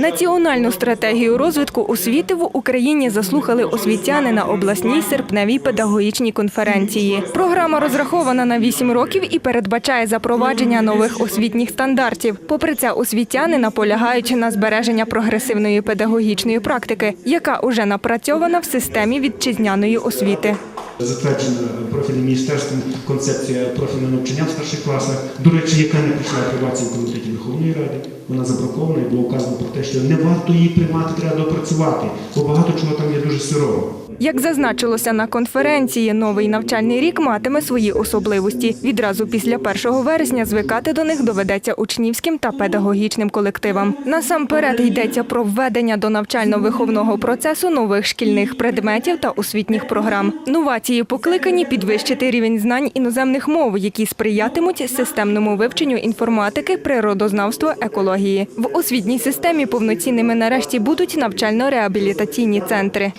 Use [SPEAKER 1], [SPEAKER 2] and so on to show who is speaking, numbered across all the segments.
[SPEAKER 1] Національну стратегію розвитку освіти в Україні заслухали освітяни на обласній серпневій педагогічній конференції. Програма розрахована на 8 років і передбачає запровадження нових освітніх стандартів. Попри це, освітяни наполягають на збереження прогресивної педагогічної практики, яка уже напрацьована в системі вітчизняної освіти.
[SPEAKER 2] Затверджена профільним міністерством концепція профільного навчання в старших класах. До речі, яка не прийшла апробації в комітеті Верховної Ради. Вона забракована і було вказано про те, що не варто її приймати, треба допрацювати, бо багато чого там є дуже сирово.
[SPEAKER 1] Як зазначилося на конференції, новий навчальний рік матиме свої особливості. Відразу після 1 вересня звикати до них доведеться учнівським та педагогічним колективам. Насамперед йдеться про введення до навчально-виховного процесу нових шкільних предметів та освітніх програм. Новації покликані підвищити рівень знань іноземних мов, які сприятимуть системному вивченню інформатики, природознавства, екології. В освітній системі повноцінними нарешті будуть навчально-реабілітаційні центри.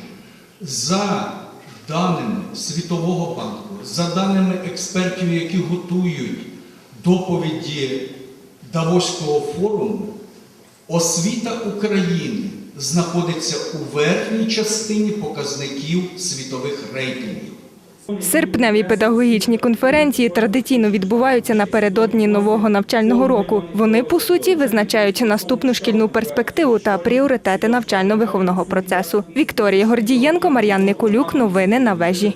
[SPEAKER 3] За даними Світового банку, за даними експертів, які готують доповіді Давоського форуму, освіта України знаходиться у верхній частині показників світових рейтингів.
[SPEAKER 1] Серпневі педагогічні конференції традиційно відбуваються напередодні нового навчального року. Вони по суті визначають наступну шкільну перспективу та пріоритети навчально-виховного процесу. Вікторія Гордієнко, Мар'ян Николюк. Новини на вежі.